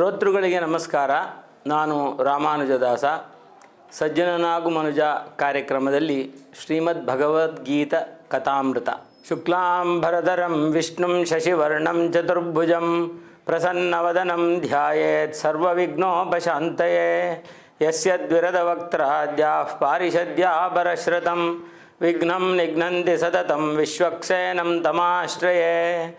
ಶ್ರೋತೃಗಳಿಗೆ ನಮಸ್ಕಾರ. ನಾನು ರಾಮಾನುಜದಾಸ. ಸಜ್ಜನನಾಗು ಮನುಜ ಕಾರ್ಯಕ್ರಮದಲ್ಲಿ ಶ್ರೀಮದ್ ಭಗವದ್ಗೀತ ಕಥಾಮೃತ. ಶುಕ್ಲಾಂಬರಧರಂ ವಿಷ್ಣುಂ ಶಶಿವರ್ಣಂ ಚತುರ್ಭುಜಂ ಪ್ರಸನ್ನವದನಂ ಧ್ಯಾಯೇತ್ ಸರ್ವವಿಘ್ನೋಪಶಾಂತಯೇ. ಯಸ್ಯ ಪಾರಿಷದ್ಯಾ ಪಾರಿಷದ್ಯಾಪರಶ್ರತಂ ವಿಘ್ನಂ ನಿಘ್ನಂತಿ ಸತತಂ ವಿಶ್ವಕ್ಸೇನಂ ತಮಾಶ್ರಯೇ.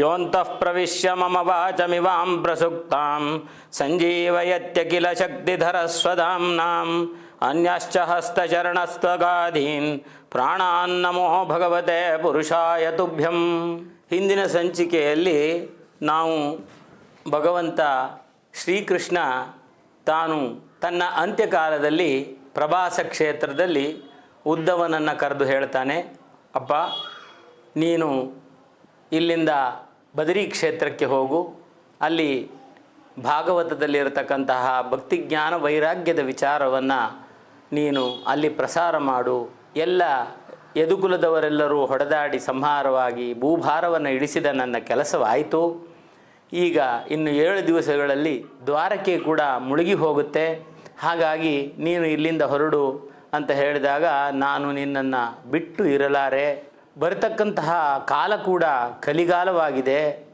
योऽन्तः प्रविश्य मम वाचमिवां प्रसुक्तां सञ्जीवयत्यखिल शक्तिधरस्वधाम्नाम्, अन्यश्च ಪ್ರಾಣಾನ್ ಪ್ರಾಣಾನ್ನಮೋ ಭಗವತೆ ಪುರುಷಾಯ ತುಭ್ಯಂ ಹಿಂದಿನ ಸಂಚಿಕೆಯಲ್ಲಿ ನಾವು ಭಗವಂತ ಶ್ರೀಕೃಷ್ಣ ತಾನು ತನ್ನ ಅಂತ್ಯಕಾಲದಲ್ಲಿ ಪ್ರಭಾಸ ಕ್ಷೇತ್ರದಲ್ಲಿ ಉದ್ದವನನ್ನು ಕರೆದು ಹೇಳ್ತಾನೆ, ಅಪ್ಪ, ನೀನು ಇಲ್ಲಿಂದ ಬದರಿ ಕ್ಷೇತ್ರಕ್ಕೆ ಹೋಗು. ಅಲ್ಲಿ ಭಾಗವತದಲ್ಲಿರತಕ್ಕಂತಹ ಭಕ್ತಿಜ್ಞಾನ ವೈರಾಗ್ಯದ ವಿಚಾರವನ್ನು ನೀನು ಅಲ್ಲಿ ಪ್ರಸಾರ ಮಾಡು. ಎಲ್ಲ ಯದುಕುಲದವರೆಲ್ಲರೂ ಹೊಡೆದಾಡಿ ಸಂಹಾರವಾಗಿ ಭೂಭಾರವನ್ನು ಇಳಿಸಿದ ನನ್ನ ಕೆಲಸವಾಯಿತು. ಈಗ ಇನ್ನು ಏಳು ದಿವಸಗಳಲ್ಲಿ ದ್ವಾರಕೆ ಕೂಡ ಮುಳುಗಿ ಹೋಗುತ್ತೆ. ಹಾಗಾಗಿ ನೀನು ಇಲ್ಲಿಂದ ಹೊರಡು ಅಂತ ಹೇಳಿದಾಗ ನಾನು ನಿನ್ನನ್ನು ಬಿಟ್ಟು ಇರಲಾರೆ. ಬರತಕ್ಕಂತಹ ಕಾಲ ಕೂಡ ಕಲಿಗಾಲವಾಗಿದೆ.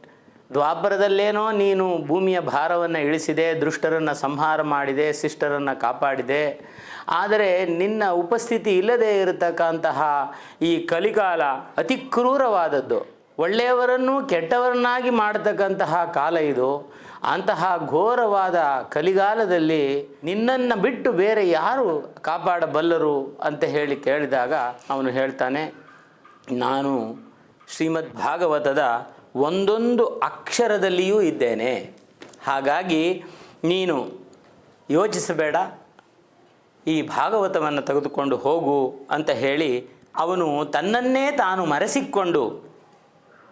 ದ್ವಾಪರದಲ್ಲೇನೋ ನೀನು ಭೂಮಿಯ ಭಾರವನ್ನು ಇಳಿಸಿದೆ, ದುಷ್ಟರನ್ನು ಸಂಹಾರ ಮಾಡಿದೆ, ಶಿಷ್ಟರನ್ನು ಕಾಪಾಡಿದೆ. ಆದರೆ ನಿನ್ನ ಉಪಸ್ಥಿತಿ ಇಲ್ಲದೆ ಇರತಕ್ಕಂತಹ ಈ ಕಲಿಕಾಲ ಅತಿ ಕ್ರೂರವಾದದ್ದು. ಒಳ್ಳೆಯವರನ್ನು ಕೆಟ್ಟವರನ್ನಾಗಿ ಮಾಡತಕ್ಕಂತಹ ಕಾಲ ಇದು. ಅಂತಹ ಘೋರವಾದ ಕಲಿಗಾಲದಲ್ಲಿ ನಿನ್ನನ್ನು ಬಿಟ್ಟು ಬೇರೆ ಯಾರು ಕಾಪಾಡಬಲ್ಲರು ಅಂತ ಹೇಳಿ ಕೇಳಿದಾಗ ಅವನು ಹೇಳ್ತಾನೆ ನಾನು ಶ್ರೀಮದ್ ಭಾಗವತದ ಒಂದೊಂದು ಅಕ್ಷರದಲ್ಲಿಯೂ ಇದ್ದೇನೆ. ಹಾಗಾಗಿ ನೀನು ಯೋಚಿಸಬೇಡ. ಈ ಭಾಗವತವನ್ನು ತೆಗೆದುಕೊಂಡು ಹೋಗು ಅಂತ ಹೇಳಿ ಅವನು ತನ್ನನ್ನೇ ತಾನು ಮರೆಸಿಕೊಂಡು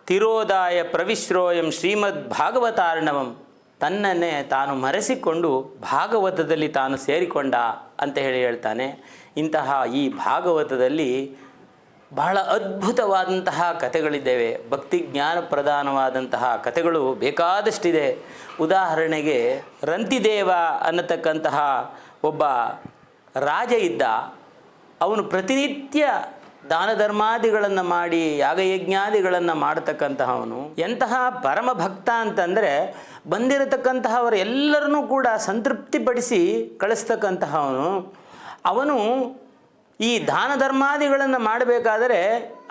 ತಿರೋದಾಯ ಪ್ರವಿಶ್ರೋಯಂ ಶ್ರೀಮದ್ ಭಾಗವತಾರ್ಣವಂ ತನ್ನನ್ನೇ ತಾನು ಮರೆಸಿಕೊಂಡು ಭಾಗವತದಲ್ಲಿ ತಾನು ಸೇರಿಕೊಂಡ ಅಂತ ಹೇಳಿ ಹೇಳ್ತಾನೆ. ಇಂತಹ ಈ ಭಾಗವತದಲ್ಲಿ ಬಹಳ ಅದ್ಭುತವಾದಂತಹ ಕಥೆಗಳಿದ್ದೇವೆ, ಭಕ್ತಿ ಜ್ಞಾನ ಪ್ರಧಾನವಾದಂತಹ ಕಥೆಗಳು ಬೇಕಾದಷ್ಟಿದೆ. ಉದಾಹರಣೆಗೆ, ರಂತಿದೇವ ಅನ್ನತಕ್ಕಂತಹ ಒಬ್ಬ ರಾಜ ಇದ್ದ, ಅವನು ಪ್ರತಿನಿತ್ಯ ದಾನ ಧರ್ಮಾದಿಗಳನ್ನು ಮಾಡಿ, ಯಾಗಯಜ್ಞಾದಿಗಳನ್ನು ಮಾಡತಕ್ಕಂತಹವನು. ಎಂತಹ ಪರಮ ಭಕ್ತ ಅಂತಂದರೆ, ಬಂದಿರತಕ್ಕಂತಹವರೆಲ್ಲರನ್ನೂ ಕೂಡ ಸಂತೃಪ್ತಿಪಡಿಸಿ ಕಳಿಸ್ತಕ್ಕಂತಹವನು. ಅವನು ಈ ದಾನ ಧರ್ಮಾದಿಗಳನ್ನು ಮಾಡಬೇಕಾದರೆ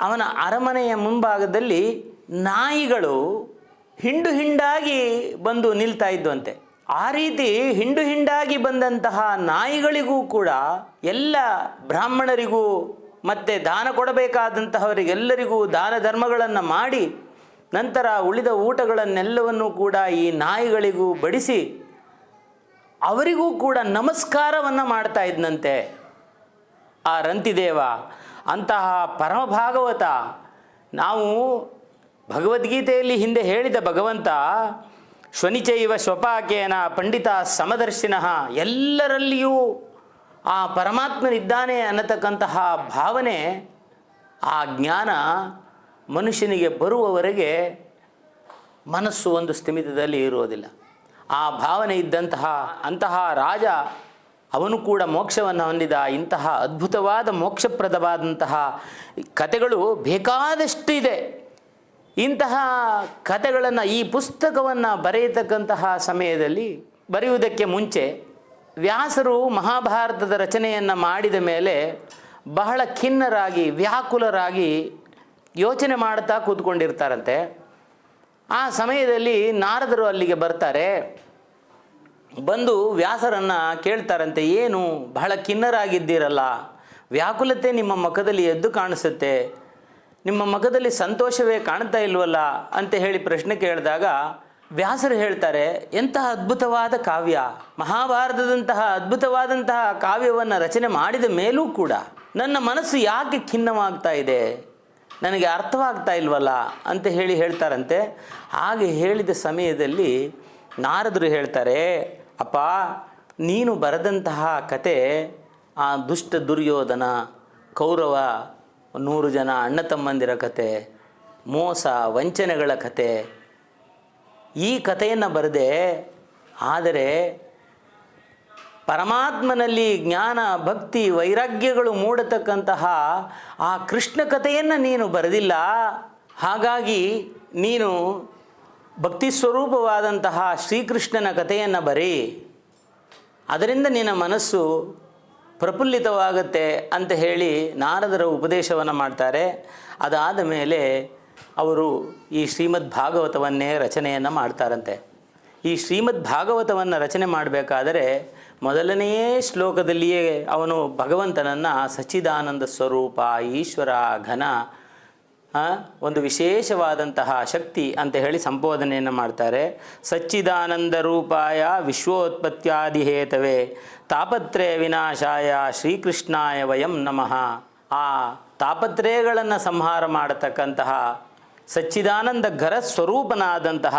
ಅವನ ಅರಮನೆಯ ಮುಂಭಾಗದಲ್ಲಿ ನಾಯಿಗಳು ಹಿಂಡು ಹಿಂಡಾಗಿ ಬಂದು ನಿಲ್ತಾ ಇದ್ದಂತೆ. ಆ ರೀತಿ ಹಿಂಡು ಹಿಂಡಾಗಿ ಬಂದಂತಹ ನಾಯಿಗಳಿಗೂ ಕೂಡ ಎಲ್ಲ ಬ್ರಾಹ್ಮಣರಿಗೂ ಮತ್ತು ದಾನ ಕೊಡಬೇಕಾದಂತಹವರಿಗೆಲ್ಲರಿಗೂ ದಾನ ಧರ್ಮಗಳನ್ನು ಮಾಡಿ ನಂತರ ಉಳಿದ ಊಟಗಳನ್ನೆಲ್ಲವನ್ನೂ ಕೂಡ ಈ ನಾಯಿಗಳಿಗೂ ಬಡಿಸಿ ಅವರಿಗೂ ಕೂಡ ನಮಸ್ಕಾರವನ್ನು ಮಾಡ್ತಾ ಇದ್ನಂತೆ. ಆ ರಂತಿದೇವ, ಅಂತಹ ಪರಮ ಭಾಗವತ ನಾವು ಭಗವದ್ಗೀತೆಯಲ್ಲಿ ಹಿಂದೆ ಹೇಳಿದ ಭಗವಂತ, ಶ್ವನಿಚೈವ ಸ್ವಪಾಕೇನ ಪಂಡಿತ ಸಮದರ್ಶಿನಃ, ಎಲ್ಲರಲ್ಲಿಯೂ ಆ ಪರಮಾತ್ಮನಿದ್ದಾನೆ ಅನ್ನತಕ್ಕಂತಹ ಭಾವನೆ, ಆ ಜ್ಞಾನ ಮನುಷ್ಯನಿಗೆ ಬರುವವರೆಗೆ ಮನಸ್ಸು ಒಂದು ಸ್ಥಿಮಿತದಲ್ಲಿ ಇರುವುದಿಲ್ಲ. ಆ ಭಾವನೆ ಇದ್ದಂತಹ ಅಂತಹ ರಾಜ ಅವನು ಕೂಡ ಮೋಕ್ಷವನ್ನು ಹೊಂದಿದ. ಇಂತಹ ಅದ್ಭುತವಾದ ಮೋಕ್ಷಪ್ರದವಾದಂತಹ ಕತೆಗಳು ಬೇಕಾದಷ್ಟು ಇದೆ. ಇಂತಹ ಕತೆಗಳನ್ನು ಈ ಪುಸ್ತಕವನ್ನು ಬರೆಯತಕ್ಕಂತಹ ಸಮಯದಲ್ಲಿ ಬರೆಯುವುದಕ್ಕೆ ಮುಂಚೆ ವ್ಯಾಸರು ಮಹಾಭಾರತದ ರಚನೆಯನ್ನು ಮಾಡಿದ ಮೇಲೆ ಬಹಳ ಖಿನ್ನರಾಗಿ, ವ್ಯಾಕುಲರಾಗಿ ಯೋಚನೆ ಮಾಡ್ತಾ ಕೂತ್ಕೊಂಡಿರ್ತಾರಂತೆ. ಆ ಸಮಯದಲ್ಲಿ ನಾರದರು ಅಲ್ಲಿಗೆ ಬರ್ತಾರೆ. ಬಂದು ವ್ಯಾಸರನ್ನು ಕೇಳ್ತಾರಂತೆ, ಏನು, ಬಹಳ ಖಿನ್ನರಾಗಿದ್ದೀರಲ್ಲ, ವ್ಯಾಕುಲತೆ ನಿಮ್ಮ ಮುಖದಲ್ಲಿ ಎದ್ದು ಕಾಣಿಸುತ್ತೆ, ನಿಮ್ಮ ಮುಖದಲ್ಲಿ ಸಂತೋಷವೇ ಕಾಣ್ತಾ ಇಲ್ವಲ್ಲ? ಅಂತ ಹೇಳಿ ಪ್ರಶ್ನೆ ಕೇಳಿದಾಗ ವ್ಯಾಸರು ಹೇಳ್ತಾರೆ, ಎಂತಹ ಅದ್ಭುತವಾದ ಕಾವ್ಯ, ಮಹಾಭಾರತದಂತಹ ಅದ್ಭುತವಾದಂತಹ ಕಾವ್ಯವನ್ನು ರಚನೆ ಮಾಡಿದ ಮೇಲೂ ಕೂಡ ನನ್ನ ಮನಸ್ಸು ಯಾಕೆ ಖಿನ್ನವಾಗ್ತಾ ಇದೆ? ನನಗೆ ಅರ್ಥವಾಗ್ತಾ ಇಲ್ವಲ್ಲ? ಅಂತ ಹೇಳಿ ಹೇಳ್ತಾರಂತೆ. ಹಾಗೆ ಹೇಳಿದ ಸಮಯದಲ್ಲಿ ನಾರದರು ಹೇಳ್ತಾರೆ ಅಪ್ಪ, ನೀನು ಬರೆದಂತಹ ಕತೆ ಆ ದುಷ್ಟ ದುರ್ಯೋಧನ, ಕೌರವ, ನೂರು ಜನ ಅಣ್ಣ ತಮ್ಮಂದಿರ ಕತೆ, ಮೋಸ, ವಂಚನೆಗಳ ಕತೆ, ಈ ಕಥೆಯನ್ನು ಬರೆದೆ, ಆದರೆ ಪರಮಾತ್ಮನಲ್ಲಿ ಜ್ಞಾನ, ಭಕ್ತಿ, ವೈರಾಗ್ಯಗಳು ಮೂಡತಕ್ಕಂತಹ ಆ ಕೃಷ್ಣ ಕಥೆಯನ್ನು ನೀನು ಬರೆದಿಲ್ಲ. ಹಾಗಾಗಿ ನೀನು ಭಕ್ತಿ ಸ್ವರೂಪವಾದಂತಹ ಶ್ರೀಕೃಷ್ಣನ ಕಥೆಯನ್ನು ಬರೀ, ಅದರಿಂದ ನಿನ್ನ ಮನಸ್ಸು ಪ್ರಫುಲ್ಲಿತವಾಗುತ್ತೆ ಅಂತ ಹೇಳಿ ನಾರದರ ಉಪದೇಶವನ್ನು ಮಾಡ್ತಾರೆ. ಅದಾದ ಮೇಲೆ ಅವರು ಈ ಶ್ರೀಮದ್ ಭಾಗವತವನ್ನೇ ರಚನೆಯನ್ನು ಮಾಡ್ತಾರಂತೆ. ಈ ಶ್ರೀಮದ್ ಭಾಗವತವನ್ನು ರಚನೆ ಮಾಡಬೇಕಾದರೆ ಮೊದಲನೆಯೇ ಶ್ಲೋಕದಲ್ಲಿಯೇ ಅವನು ಭಗವಂತನನ್ನು ಸಚ್ಚಿದಾನಂದ ಸ್ವರೂಪ, ಈಶ್ವರ, ಘನ ಒಂದು ವಿಶೇಷವಾದಂತಹ ಶಕ್ತಿ ಅಂತ ಹೇಳಿ ಸಂಬೋಧನೆಯನ್ನು ಮಾಡ್ತಾರೆ. ಸಚ್ಚಿದಾನಂದ ರೂಪಾಯ ವಿಶ್ವೋತ್ಪತ್ಯಾದಿ ಹೇತವೇ ತಾಪತ್ರಯ ವಿನಾಶಾಯ ಶ್ರೀಕೃಷ್ಣಾಯ ವಯಂ ನಮಃ. ಆ ತಾಪತ್ರಯಗಳನ್ನು ಸಂಹಾರ ಮಾಡತಕ್ಕಂತಹ ಸಚ್ಚಿದಾನಂದ ಘರ ಸ್ವರೂಪನಾದಂತಹ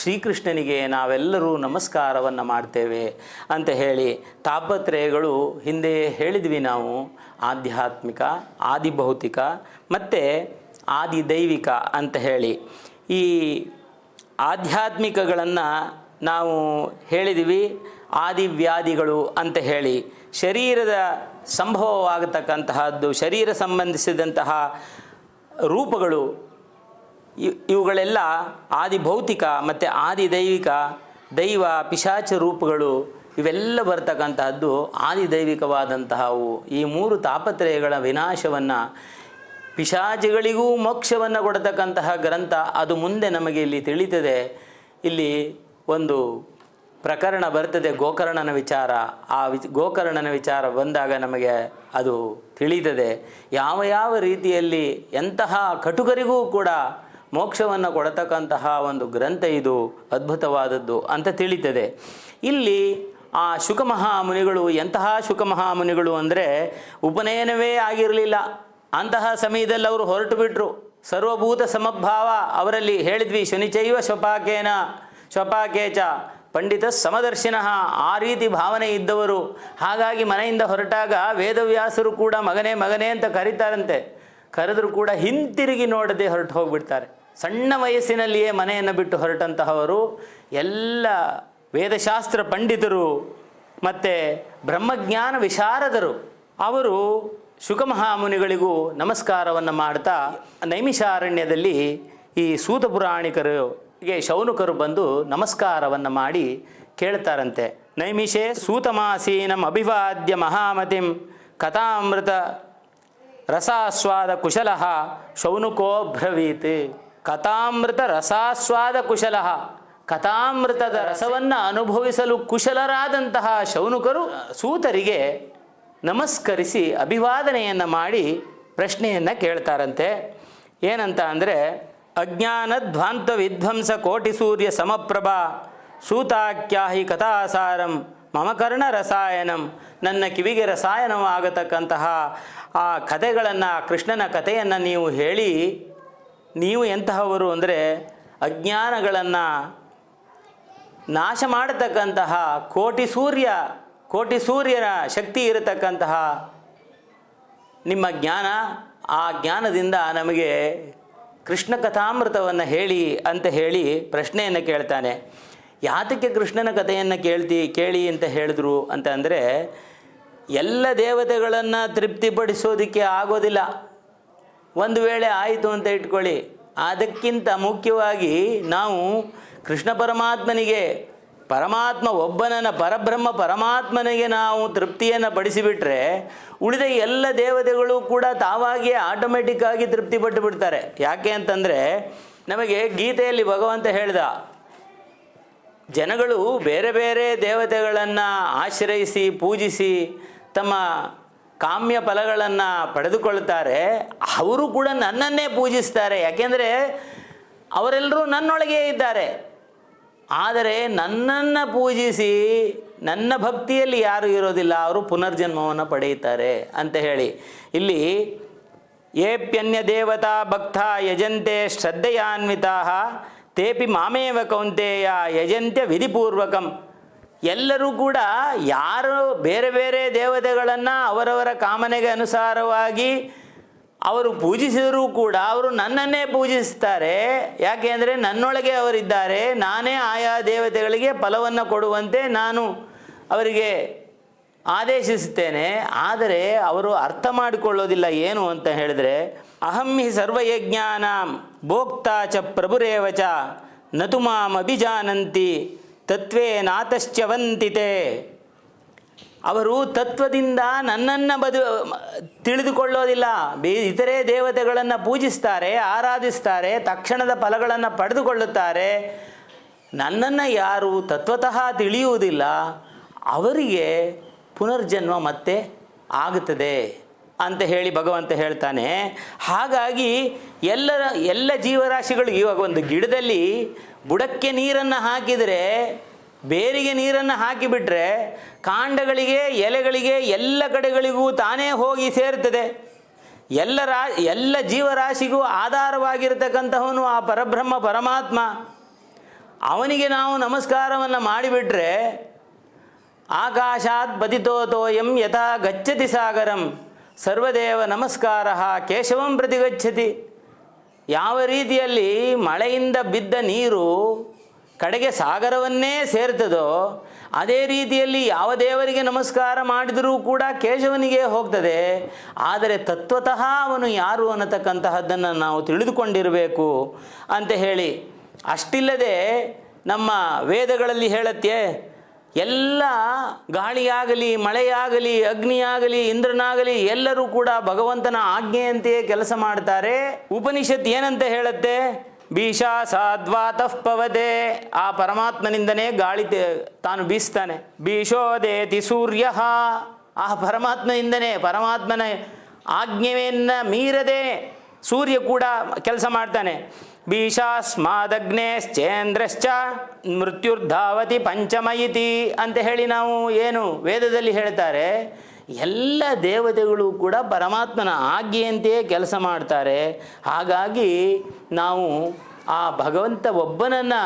ಶ್ರೀಕೃಷ್ಣನಿಗೆ ನಾವೆಲ್ಲರೂ ನಮಸ್ಕಾರವನ್ನು ಮಾಡ್ತೇವೆ ಅಂತ ಹೇಳಿ ತಾಪತ್ರಯಗಳು ಹಿಂದೆ ಹೇಳಿದ್ವಿ ನಾವು. ಆಧ್ಯಾತ್ಮಿಕ, ಆದಿಭೌತಿಕ, ಮತ್ತು ಆದಿ ದೈವಿಕ ಅಂತ ಹೇಳಿ ಈ ಆಧ್ಯಾತ್ಮಿಕಗಳನ್ನು ನಾವು ಹೇಳಿದ್ವಿ ಆದಿವ್ಯಾಧಿಗಳು ಅಂತ ಹೇಳಿ. ಶರೀರದ ಸಂಭವವಾಗತಕ್ಕಂತಹದ್ದು, ಶರೀರ ಸಂಬಂಧಿಸಿದಂತಹ ರೂಪಗಳು ಇವ್- ಇವುಗಳೆಲ್ಲ ಆದಿ ಭೌತಿಕ ಮತ್ತು ಆದಿ ದೈವಿಕ ದೈವ, ಪಿಶಾಚ ರೂಪಗಳು, ಇವೆಲ್ಲ ಬರ್ತಕ್ಕಂತಹದ್ದು ಆದಿದೈವಿಕವಾದಂತಹವು. ಈ ಮೂರು ತಾಪತ್ರಯಗಳ ವಿನಾಶವನ್ನು ಪಿಶಾಚಿಗಳಿಗೂ ಮೋಕ್ಷವನ್ನು ಕೊಡತಕ್ಕಂತಹ ಗ್ರಂಥ ಅದು ಮುಂದೆ ನಮಗೆ ಇಲ್ಲಿ ತಿಳಿತದೆ. ಇಲ್ಲಿ ಒಂದು ಪ್ರಕರಣ ಬರ್ತದೆ, ಗೋಕರ್ಣನ ವಿಚಾರ. ಆ ಗೋಕರ್ಣನ ವಿಚಾರ ಬಂದಾಗ ನಮಗೆ ಅದು ತಿಳಿತದೆ. ಯಾವ ಯಾವ ರೀತಿಯಲ್ಲಿ ಎಂತಹ ಕಟುಕರಿಗೂ ಕೂಡ ಮೋಕ್ಷವನ್ನು ಕೊಡತಕ್ಕಂತಹ ಒಂದು ಗ್ರಂಥ ಇದು ಅದ್ಭುತವಾದದ್ದು ಅಂತ ತಿಳಿತದೆ. ಇಲ್ಲಿ ಆ ಶುಕಮಹಾಮುನಿಗಳು ಎಂತಹ ಶುಕಮಹಾಮುನಿಗಳು ಅಂದರೆ ಉಪನಯನವೇ ಆಗಿರಲಿಲ್ಲ. ಅಂತಹ ಸಮಯದಲ್ಲಿ ಅವರು ಹೊರಟು ಬಿಟ್ಟರು ಸರ್ವಭೂತ ಸಮಭಾವ ಅವರಲ್ಲಿ ಹೇಳಿದ್ವಿ, ಶನಿಚೈವ ಸ್ವಪಾಕೇನ ಸ್ವಪಾಕೇಚ ಪಂಡಿತ ಸಮದರ್ಶಿನ ಆ ರೀತಿ ಭಾವನೆ ಇದ್ದವರು. ಹಾಗಾಗಿ ಮನೆಯಿಂದ ಹೊರಟಾಗ ವೇದವ್ಯಾಸರು ಕೂಡ ಮಗನೇ ಮಗನೇ ಅಂತ ಕರೀತಾರಂತೆ. ಕರೆದರೂ ಕೂಡ ಹಿಂತಿರುಗಿ ನೋಡದೆ ಹೊರಟು ಹೋಗ್ಬಿಡ್ತಾರೆ. ಸಣ್ಣ ವಯಸ್ಸಿನಲ್ಲಿಯೇ ಮನೆಯನ್ನು ಬಿಟ್ಟು ಹೊರಟಂತಹವರು ಎಲ್ಲ ವೇದಶಾಸ್ತ್ರ ಪಂಡಿತರು ಮತ್ತು ಬ್ರಹ್ಮಜ್ಞಾನ ವಿಶಾರದರು. ಅವರು ಶುಕಮಹಾಮುನಿಗಳಿಗೂ ನಮಸ್ಕಾರವನ್ನು ಮಾಡ್ತಾ ನೈಮಿಷಾರಣ್ಯದಲ್ಲಿ ಈ ಸೂತ ಪುರಾಣಿಕರಿಗೆ ಶೌನಕರು ಬಂದು ನಮಸ್ಕಾರವನ್ನು ಮಾಡಿ ಕೇಳ್ತಾರಂತೆ. ನೈಮಿಷೇ ಸೂತಮಾಸೀನಂ ಅಭಿವಾದ್ಯ ಮಹಾಮತಿಂ ಕಥಾಮೃತ ರಸಾಸ್ವಾದ ಕುಶಲ ಶೌನುಕೋ ಬ್ರವೀತ್. ಕಥಾಮೃತ ರಸಾಸ್ವಾದ ಕುಶಲ ಕಥಾಮೃತದ ರಸವನ್ನು ಅನುಭವಿಸಲು ಕುಶಲರಾದಂತಹ ಶೌನುಕರು ಸೂತರಿಗೆ ನಮಸ್ಕರಿಸಿ ಅಭಿವಾದನೆಯನ್ನು ಮಾಡಿ ಪ್ರಶ್ನೆಯನ್ನು ಕೇಳ್ತಾರಂತೆ. ಏನಂತ ಅಂದರೆ ಅಜ್ಞಾನ ಧ್ವಾಂತ ವಿಧ್ವಂಸ ಕೋಟಿ ಸೂರ್ಯ ಸಮಪ್ರಭಾ, ಸೂತಾಖ್ಯಾಹಿ ಕಥಾಸಾರಂ ಮಮಕರ್ಣ ರಸಾಯನಂ, ನನ್ನ ಕಿವಿಗೆ ರಸಾಯನವಾಗತಕ್ಕಂತಹ ಆ ಕಥೆಗಳನ್ನು, ಕೃಷ್ಣನ ಕಥೆಯನ್ನು ನೀವು ಹೇಳಿ, ನೀವು ಎಂತಹವರು ಅಂದರೆ, ಅಜ್ಞಾನಗಳನ್ನು ನಾಶ ಮಾಡತಕ್ಕಂತಹ ಕೋಟಿ ಸೂರ್ಯ ಕೋಟಿ ಸೂರ್ಯನ ಶಕ್ತಿ ಇರತಕ್ಕಂತಹ ನಿಮ್ಮ ಜ್ಞಾನ, ಆ ಜ್ಞಾನದಿಂದ ನಮಗೆ ಕೃಷ್ಣ ಕಥಾಮೃತವನ್ನು ಹೇಳಿ ಅಂತ ಹೇಳಿ ಪ್ರಶ್ನೆಯನ್ನು ಕೇಳ್ತಾನೆ. ಯಾತಕ್ಕೆ ಕೃಷ್ಣನ ಕಥೆಯನ್ನು ಕೇಳ್ತಿ, ಕೇಳಿ ಅಂತ ಹೇಳಿದ್ರು ಅಂತ ಅಂದರೆ, ಎಲ್ಲ ದೇವತೆಗಳನ್ನು ತೃಪ್ತಿಪಡಿಸೋದಕ್ಕೆ ಆಗೋದಿಲ್ಲ. ಒಂದು ವೇಳೆ ಆಯಿತು ಅಂತ ಇಟ್ಕೊಳ್ಳಿ. ಅದಕ್ಕಿಂತ ಮುಖ್ಯವಾಗಿ ನಾವು ಕೃಷ್ಣ ಪರಮಾತ್ಮನಿಗೆ ಪರಮಾತ್ಮ ಒಬ್ಬನನ್ನ ಪರಬ್ರಹ್ಮ ಪರಮಾತ್ಮನಿಗೆ ನಾವು ತೃಪ್ತಿಯನ್ನು ಪಡಿಸಿಬಿಟ್ರೆ ಉಳಿದ ಎಲ್ಲ ದೇವತೆಗಳು ಕೂಡ ತಾವಾಗಿಯೇ ಆಟೋಮೆಟಿಕ್ಕಾಗಿ ತೃಪ್ತಿ ಪಟ್ಟು ಬಿಡ್ತಾರೆ. ಯಾಕೆ ಅಂತಂದರೆ ನಮಗೆ ಗೀತೆಯಲ್ಲಿ ಭಗವಂತ ಹೇಳ್ದ, ಜನಗಳು ಬೇರೆ ಬೇರೆ ದೇವತೆಗಳನ್ನು ಆಶ್ರಯಿಸಿ ಪೂಜಿಸಿ ತಮ್ಮ ಕಾಮ್ಯ ಫಲಗಳನ್ನು ಪಡೆದುಕೊಳ್ತಾರೆ, ಅವರು ಕೂಡ ನನ್ನನ್ನೇ ಪೂಜಿಸ್ತಾರೆ. ಯಾಕೆಂದರೆ ಅವರೆಲ್ಲರೂ ನನ್ನೊಳಗೆ ಇದ್ದಾರೆ. ಆದರೆ ನನ್ನನ್ನು ಪೂಜಿಸಿ ನನ್ನ ಭಕ್ತಿಯಲ್ಲಿ ಯಾರು ಇರೋದಿಲ್ಲ, ಅವರು ಪುನರ್ಜನ್ಮವನ್ನು ಪಡೆಯುತ್ತಾರೆ ಅಂತ ಹೇಳಿ. ಇಲ್ಲಿ, ಏಪ್ಯನ್ಯ ದೇವತಾ ಭಕ್ತ ಯಜಂತೆ ಶ್ರದ್ಧೆಯಾನ್ವಿತಾ ತೇಪಿ ಮಾಮೇವ ಕೌಂತೆಯ ಯಜಂತ್ಯ ವಿಧಿಪೂರ್ವಕಂ. ಎಲ್ಲರೂ ಕೂಡ ಯಾರು ಬೇರೆ ಬೇರೆ ದೇವತೆಗಳನ್ನು ಅವರವರ ಕಾಮನೆಗೆ ಅನುಸಾರವಾಗಿ ಅವರು ಪೂಜಿಸಿದರೂ ಕೂಡ ಅವರು ನನ್ನನ್ನೇ ಪೂಜಿಸ್ತಾರೆ. ಯಾಕೆ ಅಂದರೆ ನನ್ನೊಳಗೆ ಅವರಿದ್ದಾರೆ. ನಾನೇ ಆಯಾ ದೇವತೆಗಳಿಗೆ ಫಲವನ್ನು ಕೊಡುವಂತೆ ನಾನು ಅವರಿಗೆ ಆದೇಶಿಸುತ್ತೇನೆ. ಆದರೆ ಅವರು ಅರ್ಥ ಮಾಡಿಕೊಳ್ಳೋದಿಲ್ಲ ಏನು ಅಂತ ಹೇಳಿದ್ರೆ, ಅಹಂ ಹಿ ಸರ್ವಯಜ್ಞಾನ ಭೋಕ್ತಾ ಚ ಪ್ರಭುರೇವ ಚ ನತು ಮಾಂ ಅಭಿಜಾನಂತಿ ತತ್ವೇ ನಾತಶ್ಚವಂತಿತೆ ಅವರು ತತ್ವದಿಂದ ನನ್ನನ್ನು ಬದು ತಿಳಿದುಕೊಳ್ಳೋದಿಲ್ಲ. ಬೇ ಇತರೆ ದೇವತೆಗಳನ್ನು ಪೂಜಿಸ್ತಾರೆ, ಆರಾಧಿಸ್ತಾರೆ, ತಕ್ಷಣದ ಫಲಗಳನ್ನು ಪಡೆದುಕೊಳ್ಳುತ್ತಾರೆ. ನನ್ನನ್ನು ಯಾರು ತತ್ವತಃ ತಿಳಿಯುವುದಿಲ್ಲ. ಅವರಿಗೆ ಪುನರ್ಜನ್ಮ ಮತ್ತೆ ಆಗುತ್ತದೆ ಅಂತ ಹೇಳಿ ಭಗವಂತ ಹೇಳ್ತಾನೆ. ಹಾಗಾಗಿ ಎಲ್ಲರ, ಎಲ್ಲ ಜೀವರಾಶಿಗಳು ಇವಾಗ ಒಂದು ಗಿಡದಲ್ಲಿ ಬುಡಕ್ಕೆ ನೀರನ್ನು ಹಾಕಿದರೆ ಬೇರಿಗೆ ನೀರನ್ನು ಹಾಕಿಬಿಟ್ರೆ ಕಾಂಡಗಳಿಗೆ, ಎಲೆಗಳಿಗೆ, ಎಲ್ಲ ಕಡೆಗಳಿಗೂ ತಾನೇ ಹೋಗಿ ಸೇರ್ತದೆ. ಎಲ್ಲ ರಾ, ಎಲ್ಲ ಜೀವರಾಶಿಗೂ ಆಧಾರವಾಗಿರ್ತಕ್ಕಂತಹವನು ಆ ಪರಬ್ರಹ್ಮ, ಪರಮಾತ್ಮ. ಅವನಿಗೆ ನಾವು ನಮಸ್ಕಾರವನ್ನು ಮಾಡಿಬಿಟ್ರೆ, ಆಕಾಶಾತ್ ಪತಿತೋತೋಯಂ ಯಥಾ ಗಚ್ಚತಿ ಸಾಗರಂ, ಸರ್ವದೇವ ನಮಸ್ಕಾರ, ಕೇಶವಂ ಪ್ರತಿಗಚ್ಚತಿ. ಯಾವ ರೀತಿಯಲ್ಲಿ ಮಳೆಯಿಂದ ಬಿದ್ದ ನೀರು ಕಡೆಗೆ ಸಾಗರವನ್ನೇ ಸೇರ್ತದೋ, ಅದೇ ರೀತಿಯಲ್ಲಿ ಯಾವ ದೇವರಿಗೆ ನಮಸ್ಕಾರ ಮಾಡಿದರೂ ಕೂಡ ಕೇಶವನಿಗೆ ಹೋಗ್ತದೆ. ಆದರೆ ತತ್ವತಃ ಅವನು ಯಾರು ಅನ್ನತಕ್ಕಂತಹದ್ದನ್ನು ನಾವು ತಿಳಿದುಕೊಂಡಿರಬೇಕು ಅಂತ ಹೇಳಿ, ಅಷ್ಟಿಲ್ಲದೆ ನಮ್ಮ ವೇದಗಳಲ್ಲಿ ಹೇಳತ್ತೆ, ಎಲ್ಲ ಗಾಳಿಯಾಗಲಿ, ಮಳೆಯಾಗಲಿ, ಅಗ್ನಿಯಾಗಲಿ, ಇಂದ್ರನಾಗಲಿ, ಎಲ್ಲರೂ ಕೂಡ ಭಗವಂತನ ಆಜ್ಞೆಯಂತೆಯೇ ಕೆಲಸ ಮಾಡ್ತಾರೆ. ಉಪನಿಷತ್ ಏನಂತ ಹೇಳುತ್ತೆ? ಬೀಷ ಸಾದ್ವಾತಃ ಪವದೆ. ಆ ಪರಮಾತ್ಮನಿಂದನೇ ಗಾಳಿ ತಾನು ಬೀಸ್ತಾನೆ. ಬೀಶೋದೇತಿ ಸೂರ್ಯ. ಆ ಪರಮಾತ್ಮನಿಂದನೇ, ಪರಮಾತ್ಮನ ಆಜ್ಞೆಯನ್ನು ಮೀರದೆ ಸೂರ್ಯ ಕೂಡ ಕೆಲಸ ಮಾಡ್ತಾನೆ. ಭೀಷಾಸ್ಮಾದಗ್ನೇಶ್ಚೇಂದ್ರಶ್ಚ ಮೃತ್ಯುರ್ಧಾವತಿ ಪಂಚಮಯಿತಿ ಅಂತ ಹೇಳಿ ನಾವು ಏನು ವೇದದಲ್ಲಿ ಹೇಳ್ತಾರೆ. ಎಲ್ಲ ದೇವತೆಗಳು ಕೂಡ ಪರಮಾತ್ಮನ ಆಜ್ಞೆಯಂತೆಯೇ ಕೆಲಸ ಮಾಡ್ತಾರೆ. ಹಾಗಾಗಿ ನಾವು ಆ ಭಗವಂತ ಒಬ್ಬನನ್ನು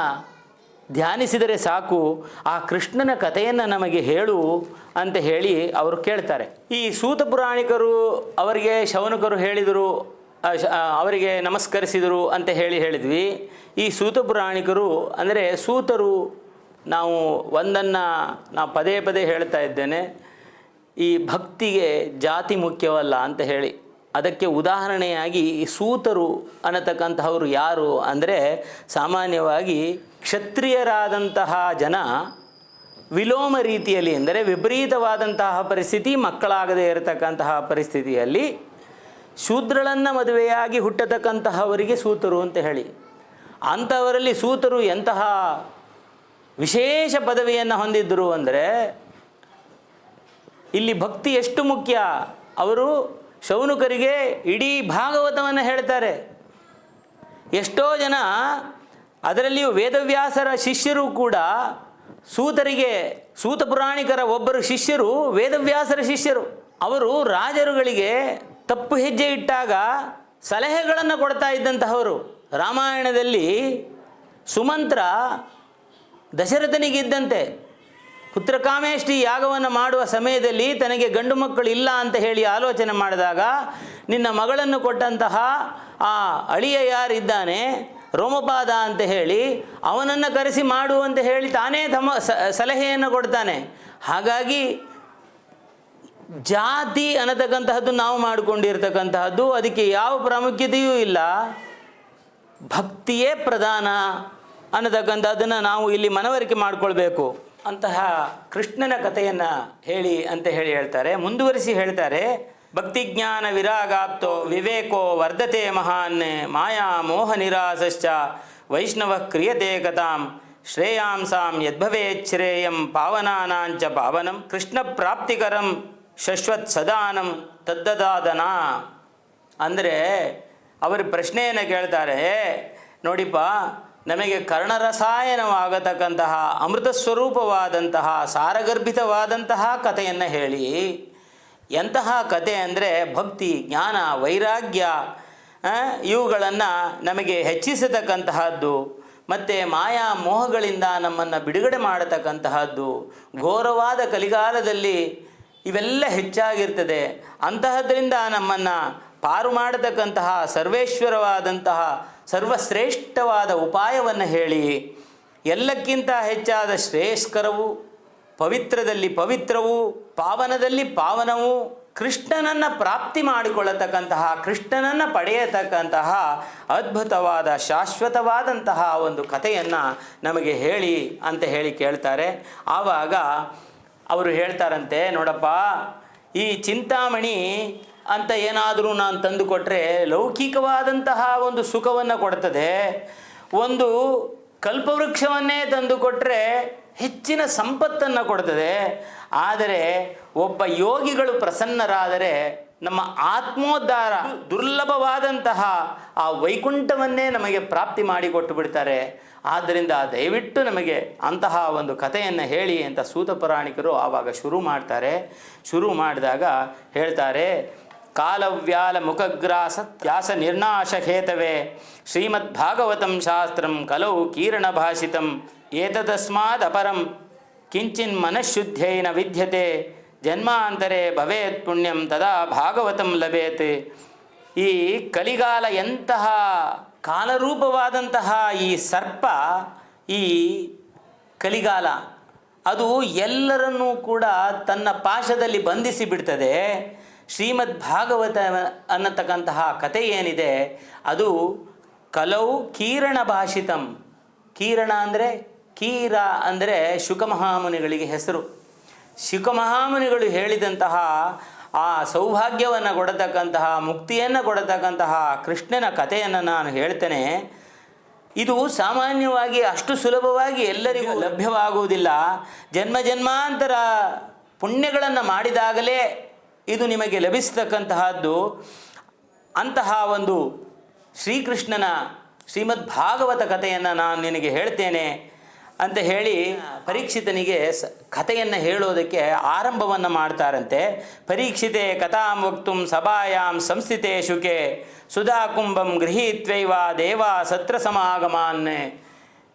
ಧ್ಯಾನಿಸಿದರೆ ಸಾಕು, ಆ ಕೃಷ್ಣನ ಕಥೆಯನ್ನು ನಮಗೆ ಹೇಳು ಅಂತ ಹೇಳಿ ಅವರು ಕೇಳ್ತಾರೆ. ಈ ಸೂತ ಪುರಾಣಿಕರು ಅವರಿಗೆ ಶವನಕರು ಹೇಳಿದರು ಅವರಿಗೆ ನಮಸ್ಕರಿಸಿದರು ಅಂತ ಹೇಳಿ ಹೇಳಿದ್ವಿ. ಈ ಸೂತ ಪುರಾಣಿಕರು ಅಂದರೆ ಸೂತರು ನಾವು ಒಂದನ್ನು ನಾವು ಪದೇ ಪದೇ ಹೇಳ್ತಾ ಇದ್ದೇನೆ. ಈ ಭಕ್ತಿಗೆ ಜಾತಿ ಮುಖ್ಯವಲ್ಲ ಅಂತ ಹೇಳಿ. ಅದಕ್ಕೆ ಉದಾಹರಣೆಯಾಗಿ ಈ ಸೂತರು ಅನ್ನತಕ್ಕಂತಹವರು ಯಾರು ಅಂದರೆ ಸಾಮಾನ್ಯವಾಗಿ ಕ್ಷತ್ರಿಯರಾದಂತಹ ಜನ ವಿಲೋಮ ರೀತಿಯಲ್ಲಿ ಅಂದರೆ ವಿಪರೀತವಾದಂತಹ ಪರಿಸ್ಥಿತಿ, ಮಕ್ಕಳಾಗದೇ ಇರತಕ್ಕಂತಹ ಪರಿಸ್ಥಿತಿಯಲ್ಲಿ ಶೂದ್ರಳನ್ನು ಮದುವೆಯಾಗಿ ಹುಟ್ಟತಕ್ಕಂತಹವರಿಗೆ ಸೂತರು ಅಂತ ಹೇಳಿ. ಅಂಥವರಲ್ಲಿ ಸೂತರು ಎಂತಹ ವಿಶೇಷ ಪದವಿಯನ್ನು ಹೊಂದಿದ್ದರು ಅಂದರೆ ಇಲ್ಲಿ ಭಕ್ತಿ ಎಷ್ಟು ಮುಖ್ಯ? ಅವರು ಶೌನಕರಿಗೆ ಇಡೀ ಭಾಗವತವನ್ನು ಹೇಳ್ತಾರೆ. ಎಷ್ಟೋ ಜನ ಅದರಲ್ಲಿಯೂ ವೇದವ್ಯಾಸರ ಶಿಷ್ಯರು ಕೂಡ ಸೂತರಿಗೆ, ಸೂತ ಪುರಾಣಿಕರ ಒಬ್ಬರು ಶಿಷ್ಯರು, ವೇದವ್ಯಾಸರ ಶಿಷ್ಯರು. ಅವರು ರಾಜರುಗಳಿಗೆ ತಪ್ಪು ಹೆಜ್ಜೆ ಇಟ್ಟಾಗ ಸಲಹೆಗಳನ್ನು ಕೊಡ್ತಾ ಇದ್ದಂತಹವರು. ರಾಮಾಯಣದಲ್ಲಿ ಸುಮಂತ್ರ ದಶರಥನಿಗಿದ್ದಂತೆ ಪುತ್ರಕಾಮೇಷ್ಟಿ ಯಾಗವನ್ನು ಮಾಡುವ ಸಮಯದಲ್ಲಿ ತನಗೆ ಗಂಡು ಮಕ್ಕಳು ಇಲ್ಲ ಅಂತ ಹೇಳಿ ಆಲೋಚನೆ ಮಾಡಿದಾಗ, ನಿನ್ನ ಮಗಳನ್ನು ಕೊಟ್ಟಂತಹ ಆ ಅಳಿಯ ಯಾರಿದ್ದಾನೆ, ರೋಮಪಾದ ಅಂತ ಹೇಳಿ ಅವನನ್ನು ಕರೆಸಿ ಮಾಡು ಅಂತ ಹೇಳಿ ತಾನೇ ತಮ್ಮ ಸಲಹೆಯನ್ನು ಕೊಡ್ತಾನೆ. ಹಾಗಾಗಿ ಜಾತಿ ಅನ್ನತಕ್ಕಂತಹದ್ದು ನಾವು ಮಾಡಿಕೊಂಡಿರ್ತಕ್ಕಂತಹದ್ದು, ಅದಕ್ಕೆ ಯಾವ ಪ್ರಾಮುಖ್ಯತೆಯೂ ಇಲ್ಲ. ಭಕ್ತಿಯೇ ಪ್ರಧಾನ ಅನ್ನತಕ್ಕಂಥದ್ದನ್ನು ನಾವು ಇಲ್ಲಿ ಮನವರಿಕೆ ಮಾಡಿಕೊಳ್ಬೇಕು. ಅಂತಹ ಕೃಷ್ಣನ ಕಥೆಯನ್ನು ಹೇಳಿ ಅಂತ ಹೇಳಿ ಹೇಳ್ತಾರೆ. ಮುಂದುವರಿಸಿ ಹೇಳ್ತಾರೆ, ಭಕ್ತಿಜ್ಞಾನ ವಿರಾಗಾಪ್ತೋ ವಿವೇಕೋ ವರ್ಧತೆ ಮಹಾನ್, ಮಾಯಾ ಮೋಹ ನಿರಾಸಶ್ಚ, ವೈಷ್ಣವ ಕ್ರಿಯತೆ ಕಥಾಂ ಶ್ರೇಯಾಂಸಾಂ ಯದ್ಭವೇಚ್ಛ್ರೇಯಂ ಪಾವನಾನಾಂಚ ಪಾವನಂ, ಕೃಷ್ಣ ಪ್ರಾಪ್ತಿಕರಂ ಶಶ್ವತ್ ಸದಾನಂ ತದ್ದದಾದನ. ಅಂದರೆ, ಅವರು ಪ್ರಶ್ನೆಯನ್ನು ಕೇಳ್ತಾರೆ, ನೋಡಿಪ್ಪ ನಮಗೆ ಕರ್ಣರಸಾಯನವಾಗತಕ್ಕಂತಹ ಅಮೃತ ಸ್ವರೂಪವಾದಂತಹ, ಸಾರಗರ್ಭಿತವಾದಂತಹ ಕಥೆಯನ್ನು ಹೇಳಿ. ಎಂತಹ ಕತೆ ಅಂದರೆ ಭಕ್ತಿ, ಜ್ಞಾನ, ವೈರಾಗ್ಯ ಇವುಗಳನ್ನು ನಮಗೆ ಹೆಚ್ಚಿಸತಕ್ಕಂತಹದ್ದು, ಮತ್ತು ಮಾಯಾ ಮೋಹಗಳಿಂದ ನಮ್ಮನ್ನು ಬಿಡುಗಡೆ ಮಾಡತಕ್ಕಂತಹದ್ದು, ಘೋರವಾದ ಕಲಿಗಾಲದಲ್ಲಿ ಇವೆಲ್ಲ ಹೆಚ್ಚಾಗಿರ್ತದೆ. ಅಂತಹದ್ರಿಂದ ನಮ್ಮನ್ನು ಪಾರು ಮಾಡತಕ್ಕಂತಹ ಸರ್ವೇಶ್ವರವಾದಂತಹ ಸರ್ವಶ್ರೇಷ್ಠವಾದ ಉಪಾಯವನ್ನು ಹೇಳಿ, ಎಲ್ಲಕ್ಕಿಂತ ಹೆಚ್ಚಾದ ಶ್ರೇಯಸ್ಕರವು ಪವಿತ್ರದಲ್ಲಿ ಪವಿತ್ರವು, ಪಾವನದಲ್ಲಿ ಪಾವನವು, ಕೃಷ್ಣನನ್ನು ಪ್ರಾಪ್ತಿ ಮಾಡಿಕೊಳ್ಳತಕ್ಕಂತಹ, ಕೃಷ್ಣನನ್ನು ಪಡೆಯತಕ್ಕಂತಹ ಅದ್ಭುತವಾದ, ಶಾಶ್ವತವಾದಂತಹ ಒಂದು ಕಥೆಯನ್ನು ನಮಗೆ ಹೇಳಿ ಅಂತ ಹೇಳಿ ಕೇಳ್ತಾರೆ. ಆವಾಗ ಅವರು ಹೇಳ್ತಾರಂತೆ, ನೋಡಪ್ಪ, ಈ ಚಿಂತಾಮಣಿ ಅಂತ ಏನಾದರೂ ನಾನು ತಂದು ಕೊಟ್ಟರೆ ಲೌಕಿಕವಾದಂತಹ ಒಂದು ಸುಖವನ್ನು ಕೊಡ್ತದೆ. ಒಂದು ಕಲ್ಪವೃಕ್ಷವನ್ನೇ ತಂದು ಕೊಟ್ಟರೆ ಹೆಚ್ಚಿನ ಸಂಪತ್ತನ್ನು ಕೊಡ್ತದೆ. ಆದರೆ ಒಬ್ಬ ಯೋಗಿಗಳು ಪ್ರಸನ್ನರಾದರೆ ನಮ್ಮ ಆತ್ಮೋದ್ಧಾರ ದುರ್ಲಭವಾದಂತಹ ಆ ವೈಕುಂಠವನ್ನೇ ನಮಗೆ ಪ್ರಾಪ್ತಿ ಮಾಡಿಕೊಟ್ಟು ಬಿಡ್ತಾರೆ. ಆದ್ದರಿಂದ ದಯವಿಟ್ಟು ನಮಗೆ ಅಂತಹ ಒಂದು ಕಥೆಯನ್ನು ಹೇಳಿ ಅಂತ ಸೂತ ಪುರಾಣಿಕರು ಆವಾಗ ಶುರು ಮಾಡ್ತಾರೆ. ಶುರು ಮಾಡಿದಾಗ ಹೇಳ್ತಾರೆ ಕಾಲವ್ಯಾಲ ಮುಖಗ್ರಾಸ ತ್ಯಾಸ ನಿರ್ನಾಶ ಶ್ರೀಮದ್ ಭಾಗವತಂ ಶಾಸ್ತ್ರಂ ಕಲೌ ಕೀರ್ಣ ಭಾಷಿತಂ ಏತದಸ್ಮಾದ ಅಪರಂ ಕಿಂಚಿನ್ ಮನಃಶುದ್ಧೇನ ವಿದ್ಯತೆ. ಜನ್ಮಾಂತರೆ ಭವೇತ್ ಪುಣ್ಯಂ ತದಾ ಭಾಗವತಂ ಲಭೇತ್. ಈ ಕಲಿಗಾಲ ಎಂತಹ ಕಾಲರೂಪವಾದಂತಹ ಈ ಸರ್ಪ, ಈ ಕಲಿಗಾಲ, ಅದು ಎಲ್ಲರನ್ನೂ ಕೂಡ ತನ್ನ ಪಾಶದಲ್ಲಿ ಬಂಧಿಸಿ ಬಿಡ್ತದೆ ಶ್ರೀಮದ್ ಭಾಗವತ ಅನ್ನತಕ್ಕಂತಹ ಕತೆ ಏನಿದೆ, ಅದು ಕಲೌ ಕೀರಣ ಭಾಷಿತಂ ಕೀರಣ ಅಂದರೆ ಕೀರ ಅಂದರೆ ಶುಕಮಹಾಮುನಿಗಳಿಗೆ ಹೆಸರು. ಶುಕಮಹಾಮುನಿಗಳು ಹೇಳಿದಂತಹ ಆ ಸೌಭಾಗ್ಯವನ್ನು ಕೊಡತಕ್ಕಂತಹ, ಮುಕ್ತಿಯನ್ನು ಕೊಡತಕ್ಕಂತಹ ಕೃಷ್ಣನ ಕಥೆಯನ್ನು ನಾನು ಹೇಳ್ತೇನೆ. ಇದು ಸಾಮಾನ್ಯವಾಗಿ ಅಷ್ಟು ಸುಲಭವಾಗಿ ಎಲ್ಲರಿಗೂ ಲಭ್ಯವಾಗುವುದಿಲ್ಲ. ಜನ್ಮ ಜನ್ಮಾಂತರ ಪುಣ್ಯಗಳನ್ನು ಮಾಡಿದಾಗಲೇ ಇದು ನಿಮಗೆ ಲಭಿಸತಕ್ಕಂತಹದ್ದು ಅಂತಹ ಒಂದು ಶ್ರೀಕೃಷ್ಣನ ಶ್ರೀಮದ್ ಭಾಗವತ ಕಥೆಯನ್ನು ನಾನು ನಿನಗೆ ಹೇಳ್ತೇನೆ ಅಂತ ಹೇಳಿ ಪರೀಕ್ಷಿತನಿಗೆ ಸ ಕಥೆಯನ್ನು ಹೇಳೋದಕ್ಕೆ ಆರಂಭವನ್ನು ಮಾಡ್ತಾರಂತೆ. ಪರೀಕ್ಷಿತೆ ಕಥಾಂ ವಕ್ತುಂ ಸಭಾಯಾಂ ಸಂಸ್ಥಿತೆ ಶುಕೆ ಸುಧಾಕುಂಭಂ ಗೃಹೀತ್ವೈವ ದೇವ ಸತ್ರ ಸಮಾಗಮಾನ್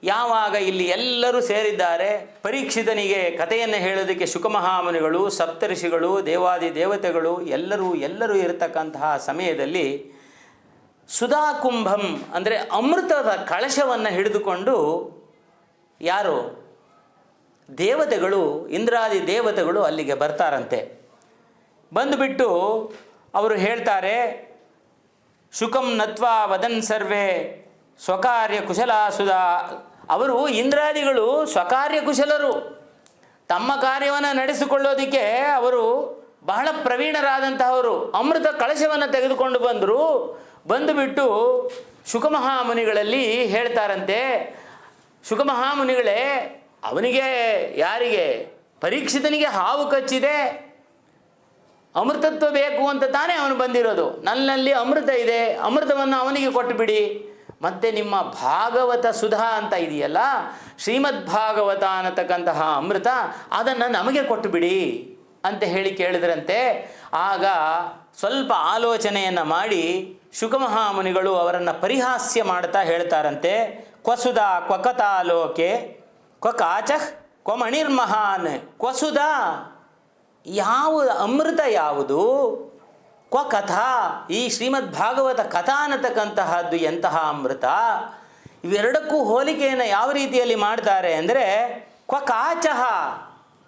ಯಾವಾಗ ಇಲ್ಲಿ ಎಲ್ಲರೂ ಸೇರಿದ್ದಾರೆ, ಪರೀಕ್ಷಿತನಿಗೆ ಕಥೆಯನ್ನು ಹೇಳೋದಕ್ಕೆ ಶುಕಮಹಾಮುನಿಗಳು, ಸಪ್ತರ್ಷಿಗಳು, ದೇವಾದಿ ದೇವತೆಗಳು, ಎಲ್ಲರೂ ಎಲ್ಲರೂ ಇರತಕ್ಕಂತಹ ಸಮಯದಲ್ಲಿ ಸುಧಾಕುಂಭಂ ಅಂದರೆ ಅಮೃತದ ಕಳಶವನ್ನು ಹಿಡಿದುಕೊಂಡು ಯಾರು? ದೇವತೆಗಳು, ಇಂದ್ರಾದಿ ದೇವತೆಗಳು ಅಲ್ಲಿಗೆ ಬರ್ತಾರಂತೆ. ಬಂದುಬಿಟ್ಟು ಅವರು ಹೇಳ್ತಾರೆ ಶುಕಂ ನತ್ವಾ ವದನ್ ಸರ್ವೇ ಸ್ವಕಾರ್ಯ ಕುಶಲ ಸುಧಾ ಅವರು ಇಂದ್ರಾದಿಗಳು ಸ್ವಕಾರ್ಯ ಕುಶಲರು ತಮ್ಮ ಕಾರ್ಯವನ್ನು ನಡೆಸಿಕೊಳ್ಳೋದಕ್ಕೆ ಅವರು ಬಹಳ ಪ್ರವೀಣರಾದಂತಹವರು. ಅಮೃತ ಕಳಶವನ್ನು ತೆಗೆದುಕೊಂಡು ಬಂದರು. ಬಂದುಬಿಟ್ಟು ಶುಕಮಹಾಮುನಿಗಳಲ್ಲಿ ಹೇಳ್ತಾರಂತೆ, ಶುಕಮಹಾಮುನಿಗಳೇ, ಅವನಿಗೆ ಯಾರಿಗೆ? ಪರೀಕ್ಷಿತನಿಗೆ ಹಾವು ಕಚ್ಚಿದೆ. ಅಮೃತತ್ವ ಬೇಕು ಅಂತ ತಾನೇ ಅವನು ಬಂದಿರೋದು. ನನ್ನಲ್ಲಿ ಅಮೃತ ಇದೆ. ಅಮೃತವನ್ನು ಅವನಿಗೆ ಕೊಟ್ಟು ಬಿಡಿ ಮತ್ತು ನಿಮ್ಮ ಭಾಗವತ ಸುಧಾ ಅಂತ ಇದೆಯಲ್ಲ? ಶ್ರೀಮದ್ ಭಾಗವತ ಅನ್ನತಕ್ಕಂತಹ ಅಮೃತ ಅದನ್ನು ನಮಗೆ ಕೊಟ್ಟು ಬಿಡಿ ಅಂತ ಹೇಳಿ ಕೇಳಿದ್ರಂತೆ. ಆಗ ಸ್ವಲ್ಪ ಆಲೋಚನೆಯನ್ನು ಮಾಡಿ ಶುಕಮಹಾಮುನಿಗಳು ಅವರನ್ನು ಪರಿಹಾಸ್ಯ ಮಾಡ್ತಾ ಹೇಳ್ತಾರಂತೆ. ಕ್ವಸುಧಾ ಕ್ವಕತಾಲೋಕೆ ಕ್ವ ಕಾಚಃ ಕ್ವಮಣಿರ್ಮಹಾನ್? ಕ್ವಸುಧಾ ಯಾವ ಅಮೃತ ಯಾವುದು? ಕ್ವ ಕಥಾ ಈ ಶ್ರೀಮದ್ ಭಾಗವತ ಕಥಾ ಅನ್ನತಕ್ಕಂತಹದ್ದು ಎಂತಹ ಅಮೃತ? ಇವೆರಡಕ್ಕೂ ಹೋಲಿಕೆಯನ್ನು ಯಾವ ರೀತಿಯಲ್ಲಿ ಮಾಡ್ತಾರೆ ಅಂದರೆ ಕ್ವ ಕಾಚಹ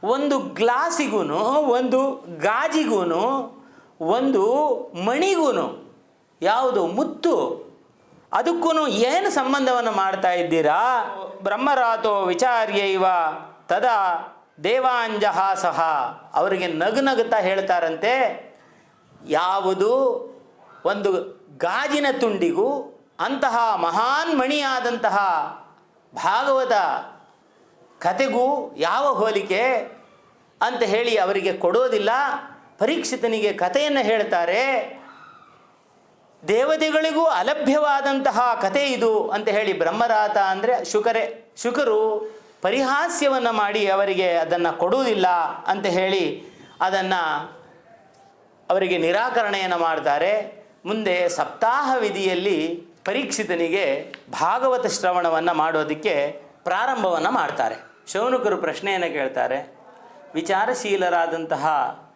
ಒಂದು ಗ್ಲಾಸಿಗೂ ಒಂದು ಗಾಜಿಗೂ ಒಂದು ಮಣಿಗೂ ಯಾವುದು? ಮುತ್ತು. ಅದಕ್ಕೂ ಏನು ಸಂಬಂಧವನ್ನು ಮಾಡ್ತಾ ಇದ್ದೀರಾ? ಬ್ರಹ್ಮರಾತೋ ವಿಚಾರ್ಯೈವ, ತದಾ ದೇವಾಂಜಹಾಸಹ ಅವರಿಗೆ ನಗು ನಗುತ್ತಾ ಹೇಳ್ತಾರಂತೆ. ಯಾವುದು ಒಂದು ಗಾಜಿನ ತುಂಡಿಗೂ ಅಂತಹ ಮಹಾನ್ ಮಣಿಯಾದಂತಹ ಭಾಗವತ ಕತೆಗೂ ಯಾವ ಹೋಲಿಕೆ ಅಂತ ಹೇಳಿ ಅವರಿಗೆ ಕೊಡೋದಿಲ್ಲ. ಪರೀಕ್ಷಿತನಿಗೆ ಕಥೆಯನ್ನು ಹೇಳ್ತಾರೆ, ದೇವತೆಗಳಿಗೂ ಅಲಭ್ಯವಾದಂತಹ ಕತೆ ಇದು ಅಂತ ಹೇಳಿ ಬ್ರಹ್ಮರಾತ ಅಂದರೆ ಶುಕರೇ, ಶುಕರು ಪರಿಹಾಸ್ಯವನ್ನು ಮಾಡಿ ಅವರಿಗೆ ಅದನ್ನು ಕೊಡುವುದಿಲ್ಲ ಅಂತ ಹೇಳಿ ಅದನ್ನು ಅವರಿಗೆ ನಿರಾಕರಣೆಯನ್ನು ಮಾಡ್ತಾರೆ. ಮುಂದೆ ಸಪ್ತಾಹ ವಿಧಿಯಲ್ಲಿ ಪರೀಕ್ಷಿತನಿಗೆ ಭಾಗವತ ಶ್ರವಣವನ್ನು ಮಾಡೋದಕ್ಕೆ ಪ್ರಾರಂಭವನ್ನು ಮಾಡ್ತಾರೆ. ಶೌನಕರು ಪ್ರಶ್ನೆಯನ್ನು ಕೇಳ್ತಾರೆ. ವಿಚಾರಶೀಲರಾದಂತಹ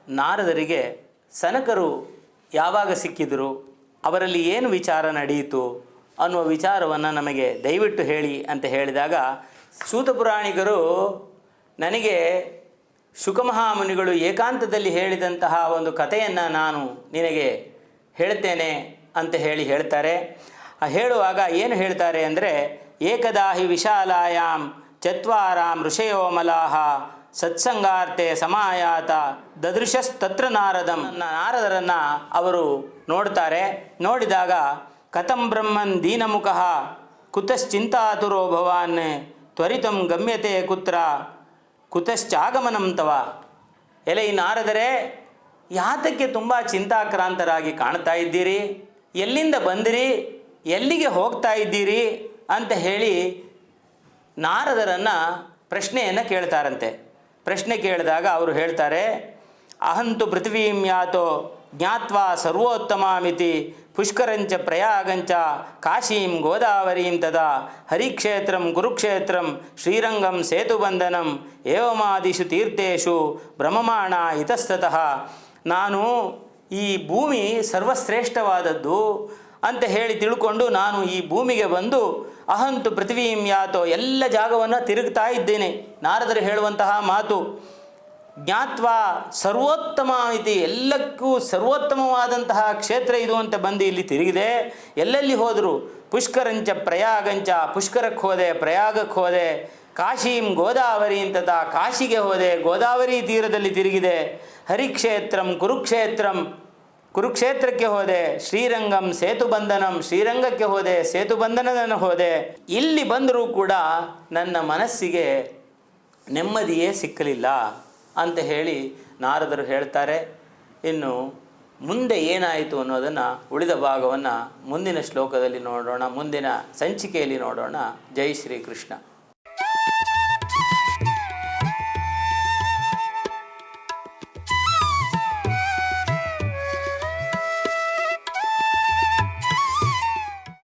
ನಾರದರಿಗೆ, ಸನಕರು ಯಾವಾಗ ಸಿಕ್ಕಿದರು? ಅವರಲ್ಲಿ ಏನು ವಿಚಾರ ನಡೆಯಿತು? ಅನ್ನುವ ವಿಚಾರವನ್ನು ನಮಗೆ ದಯವಿಟ್ಟು ಹೇಳಿ ಅಂತ ಹೇಳಿದಾಗ ಸೂತಪುರಾಣಿಗರು ನನಗೆ ಶುಕಮಹಾಮುನಿಗಳು ಏಕಾಂತದಲ್ಲಿ ಹೇಳಿದಂತಹ ಒಂದು ಕಥೆಯನ್ನು ನಾನು ನಿನಗೆ ಹೇಳ್ತೇನೆ ಅಂತ ಹೇಳಿ ಹೇಳ್ತಾರೆ. ಹೇಳುವಾಗ ಏನು ಹೇಳ್ತಾರೆ ಅಂದರೆ, ಏಕದಾಹಿ ವಿಶಾಲಾಯಾಮ್ ಚತ್ವಾರಾಂ ಋಷಯೋಮಲಾಹ ಸತ್ಸಂಗಾರ್ತೆ ಸಮಾಯಾತ ದದೃಶಸ್ತತ್ರ ನಾರದಂ ನಾರದರನ್ನು ಅವರು ನೋಡ್ತಾರೆ. ನೋಡಿದಾಗ, ಕಥಂ ಬ್ರಹ್ಮನ್ ದೀನಮುಖ ಕುತಶ್ಚಿಂತಾತುರೋ ಭವಾನ್ ತ್ವರಿತಂ ಗಮ್ಯತೆ ಕುತ್ರ ಕುತಶ್ಚಾಗಮನಂ ತವ ಎಲೆ ಇನ್ನಾರದರೆ ನಾರದರೆ, ಯಾತಕ್ಕೆ ತುಂಬ ಚಿಂತಾಕ್ರಾಂತರಾಗಿ ಕಾಣ್ತಾ ಇದ್ದೀರಿ? ಎಲ್ಲಿಂದ ಬಂದಿರಿ? ಎಲ್ಲಿಗೆ ಹೋಗ್ತಾ ಇದ್ದೀರಿ? ಅಂತ ಹೇಳಿ ನಾರದರನ್ನು ಪ್ರಶ್ನೆಯನ್ನು ಕೇಳ್ತಾರಂತೆ. ಪ್ರಶ್ನೆ ಕೇಳಿದಾಗ ಅವರು ಹೇಳ್ತಾರೆ, ಅಹಂತು ಪೃಥ್ವೀಂ ಯಾತೋ ಜ್ಞಾತ್ವಾ ಸರ್ವೋತ್ತಮಾಮಿತಿ ಪುಷ್ಕರಂಚ ಪ್ರಯಾಗಂಚ, ಕಾಶೀಂ ಗೋದಾವರೀಂ ತದಾ ಹರಿಕ್ಷೇತ್ರಂ, ಕುರುಕ್ಷೇತ್ರಂ, ಶ್ರೀರಂಗಂ ಸೇತುಬಂಧನಂ, ಏವಮಾದಿಷು ತೀರ್ಥೇಶು ಭ್ರಮಮಾಣ ಇತಸ್ತತಃ ನಾನು ಈ ಭೂಮಿ ಸರ್ವಶ್ರೇಷ್ಠವಾದದ್ದು ಅಂತ ಹೇಳಿ ತಿಳ್ಕೊಂಡು ನಾನು ಈ ಭೂಮಿಗೆ ಬಂದು ಅಹಂತು ಪೃಥ್ವೀಂ ಯಾತೋ ಎಲ್ಲ ಜಾಗವನ್ನು ತಿರುಗ್ತಾ ಇದ್ದೇನೆ. ನಾರದರು ಹೇಳುವಂತಹ ಮಾತು ಜ್ಞಾತ್ವ ಸರ್ವೋತ್ತಮ ಇತಿ ಎಲ್ಲಕ್ಕೂ ಸರ್ವೋತ್ತಮವಾದಂತಹ ಕ್ಷೇತ್ರ ಇದು ಅಂತ ಬಂದು ಇಲ್ಲಿ ತಿರುಗಿದೆ. ಎಲ್ಲೆಲ್ಲಿ ಹೋದರು ಪುಷ್ಕರಂಚ ಪ್ರಯಾಗಂಚ, ಪುಷ್ಕರಕ್ಕೆ ಹೋದೆ, ಪ್ರಯಾಗಕ್ಕೆ ಹೋದೆ, ಕಾಶೀಂ ಗೋದಾವರಿ ಅಂತದ ಕಾಶಿಗೆ ಹೋದೆ, ಗೋದಾವರಿ ತೀರದಲ್ಲಿ ತಿರುಗಿದೆ. ಹರಿಕ್ಷೇತ್ರಂ, ಕುರುಕ್ಷೇತ್ರಂ, ಕುರುಕ್ಷೇತ್ರಕ್ಕೆ ಹೋದೆ, ಶ್ರೀರಂಗಂ, ಸೇತುಬಂಧನಂ, ಶ್ರೀರಂಗಕ್ಕೆ ಹೋದೆ ಸೇತುಬಂಧನವನ್ನು ಹೋದೆ. ಇಲ್ಲಿ ಬಂದರೂ ಕೂಡ ನನ್ನ ಮನಸ್ಸಿಗೆ ನೆಮ್ಮದಿಯೇ ಸಿಕ್ಕಲಿಲ್ಲ. ಅಂತ ಹೇಳಿ ನಾರದರು ಹೇಳ್ತಾರೆ. ಇನ್ನು ಮುಂದೆ ಏನಾಯಿತು ಅನ್ನೋದನ್ನು ಉಳಿದ ಭಾಗವನ್ನು ಮುಂದಿನ ಶ್ಲೋಕದಲ್ಲಿ ನೋಡೋಣ, ಮುಂದಿನ ಸಂಚಿಕೆಯಲ್ಲಿ ನೋಡೋಣ. ಜೈ ಶ್ರೀ ಕೃಷ್ಣ